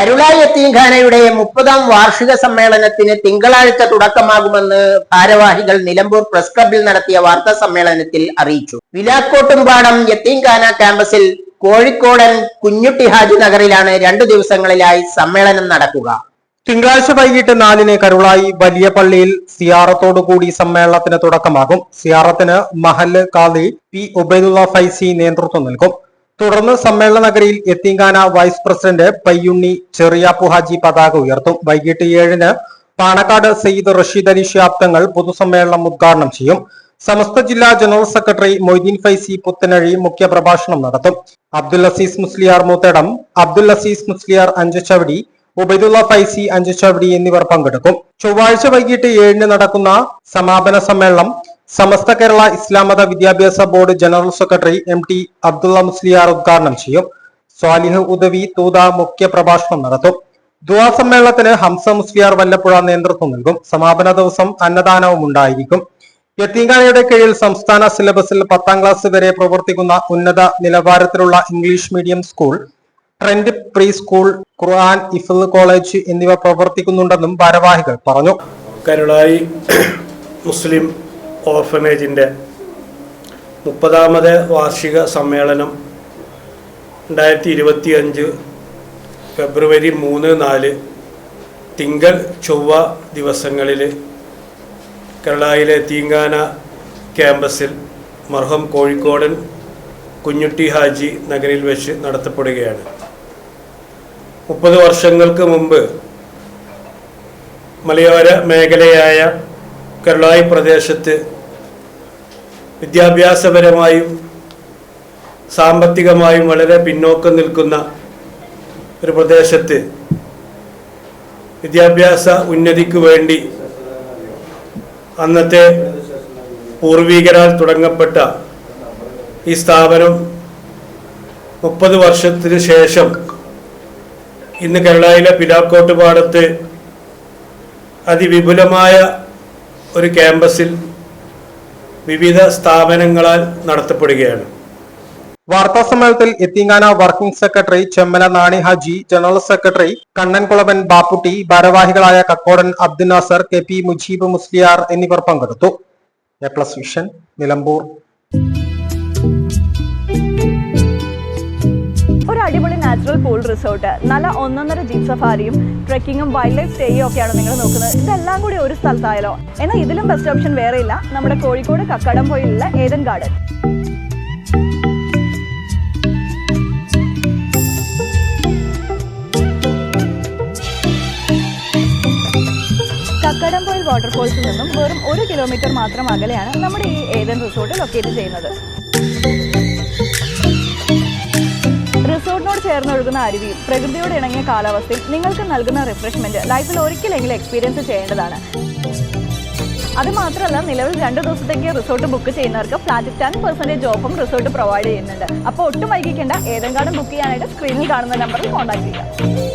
കരുളായി യത്തീംഖാനയുടെ മുപ്പതാം വാർഷിക സമ്മേളനത്തിന് തിങ്കളാഴ്ച തുടക്കമാകുമെന്ന് ഭാരവാഹികൾ നിലമ്പൂർ പ്രസ് ക്ലബിൽ നടത്തിയ വാർത്താ സമ്മേളനത്തിൽ അറിയിച്ചു. വിലാക്കോട്ടുംപാടം യത്തീംഖാന ക്യാമ്പസിൽ കോഴിക്കോടൻ കുഞ്ഞുട്ടി ഹാജി നഗറിലാണ് രണ്ടു ദിവസങ്ങളിലായി സമ്മേളനം നടക്കുക. തിങ്കളാഴ്ച വൈകിട്ട് നാലിന് കരുളായി വലിയ പള്ളിയിൽ സിയാറത്തോടു കൂടി സമ്മേളനത്തിന് തുടക്കമാകും. സിയാറത്തിന് മഹല്ല് കാദി പി ഉബൈദുള്ള ഫൈസി നേതൃത്വം നൽകും. തുടർന്ന് സമ്മേളന നഗരിയിൽ എത്തിങ്കാന വൈസ് പ്രസിഡന്റ് പയ്യുണ്ണി ചെറിയ പുഹാജി പതാക ഉയർത്തും. വൈകിട്ട് ഏഴിന് പാണക്കാട് സയ്യിദ് റഷീദ് അലി ഷാബ്ദങ്ങൾ പൊതുസമ്മേളനം ഉദ്ഘാടനം ചെയ്യും. സമസ്ത ജില്ലാ ജനറൽ സെക്രട്ടറി മൊയ്തീൻ ഫൈസി പുത്തനഴി മുഖ്യപ്രഭാഷണം നടത്തും. അബ്ദുൽ അസീസ് മുസ്ലിയാർ മൂത്തടം അബ്ദുൽ അസീസ് മുസ്ലിയാർ അഞ്ചച്ചവടി ഉബൈദുള്ള ഫൈസി അഞ്ചച്ചവടി എന്നിവർ പങ്കെടുക്കും. ചൊവ്വാഴ്ച വൈകിട്ട് ഏഴിന് നടക്കുന്ന സമാപന സമ്മേളനം സമസ്ത കേരള ഇസ്ലാം മത വിദ്യാഭ്യാസ board general secretary M T Abdulla Musliyar ഉദ്ഘാടനം ചെയ്യും. സ്വാലിഹ് ഉദവി തൂത മുഖ്യ പ്രഭാഷണം നടത്തും. ദുവാ സമ്മേളനത്തിന് ഹംസ മുസ്ലിയാർ വല്ലപ്പുഴ നേതൃത്വം നൽകും. സമാപന ദിവസം അന്നദാനവും ഉണ്ടായിരിക്കും. യത്തീങ്കാനയുടെ കീഴിൽ സംസ്ഥാന സിലബസിൽ പത്താം ക്ലാസ് വരെ പ്രവർത്തിക്കുന്ന ഉന്നത നിലവാരത്തിലുള്ള English medium school trend pre school Quran ഇഫൽ college എന്നിവ പ്രവർത്തിക്കുന്നുണ്ടെന്നും ഭാരവാഹികൾ പറഞ്ഞു. കരുളായി മുസ്ലിം ഓർഫനേജിന്റെ മുപ്പതാമത് വാർഷിക സമ്മേളനം രണ്ടായിരത്തി ഇരുപത്തി അഞ്ച് ഫെബ്രുവരി മൂന്ന് നാല് തിങ്കൾ ചൊവ്വ ദിവസങ്ങളിൽ കേരളയിലെ തീങ്കാന ക്യാമ്പസിൽ മർഹം കോഴിക്കോടൻ കുഞ്ഞുട്ടി ഹാജി നഗരിൽ വെച്ച് നടത്തപ്പെടുകയാണ്. മുപ്പത് വർഷങ്ങൾക്ക് മുമ്പ് മലയോര മേഖലയായ കരുളായി പ്രദേശത്ത് വിദ്യാഭ്യാസപരമായും സാമ്പത്തികമായും വളരെ പിന്നോക്കം നിൽക്കുന്ന ഒരു പ്രദേശത്ത് വിദ്യാഭ്യാസ ഉന്നതിക്ക് വേണ്ടി അന്നത്തെ പൂർവീകരാൽ തുടങ്ങപ്പെട്ട ഈ സ്ഥാപനം മുപ്പത് വർഷത്തിന് ശേഷം ഇന്ന് കേരളയിലെ പിലാക്കോട്ട് പാടത്ത് അതിവിപുലമായ ഒരു ക്യാമ്പസിൽ വിവിധ സ്ഥാപനങ്ങളാൽ നടത്തപ്പെടുകയാണ്. വാർത്താ സമ്മേളനത്തിൽ എത്തിങ്ങാന working secretary Chemmala Nani Haji general secretary Kannankulavan Bapputty ഭാരവാഹികളായ കക്കോടൻ അബ്ദുൽ നാസർ കെ പി മുജീബ് മുസ്ലിയാർ എന്നിവർ പങ്കെടുത്തു. A plus vision Nilambur. Pool resort നല്ല ഒന്നൊന്നര ജീപ്പ് സഫാരിയും ട്രെക്കിങ്ങും വൈൽഡ് ലൈഫ് സ്റ്റേയും ഒക്കെയാണ് നിങ്ങൾ നോക്കുന്നത്. ഇതെല്ലാം കൂടി ഒരു സ്ഥലത്തായാലോ? എന്നാൽ ഇതിലും ബെസ്റ്റ് ഓപ്ഷൻ വേറെയില്ല നമ്മുടെ കോഴിക്കോട് കക്കടംപൊയിലുള്ള ഏതൻ ഗാർഡൻ കക്കടംപോയിൽ വാട്ടർഫോൾസിൽ നിന്നും വെറും ഒരു കിലോമീറ്റർ മാത്രം അകലെയാണ് നമ്മുടെ ഈ ഏതൻ റിസോർട്ട് ലൊക്കേറ്റ് ചെയ്യുന്നത്. റിസോർട്ടിനോട് ചേർന്നൊഴുകുന്ന അരുവിയും പ്രകൃതിയോട് ഇണങ്ങിയ കാലാവസ്ഥയും നിങ്ങൾക്ക് നൽകുന്ന റിഫ്രഷ്മെന്റ് ലൈഫിൽ ഒരിക്കലെങ്കിലും എക്സ്പീരിയൻസ് ചെയ്യേണ്ടതാണ്. അതുമാത്രമല്ല നിലവിൽ രണ്ട് ദിവസത്തേക്ക് റിസോർട്ട് ബുക്ക് ചെയ്യുന്നവർക്ക് ഫ്ലാറ്റ് ടെൻ പെർസെന്റേജ് ഓഫും റിസോർട്ട് പ്രൊവൈഡ് ചെയ്യുന്നുണ്ട്. അപ്പോൾ ഒട്ടും വൈകിക്കേണ്ട ഏതെങ്കിലും ബുക്ക് ചെയ്യാനായിട്ട് സ്ക്രീനിൽ കാണുന്ന നമ്പറിൽ കോൺടാക്ട് ചെയ്യുക.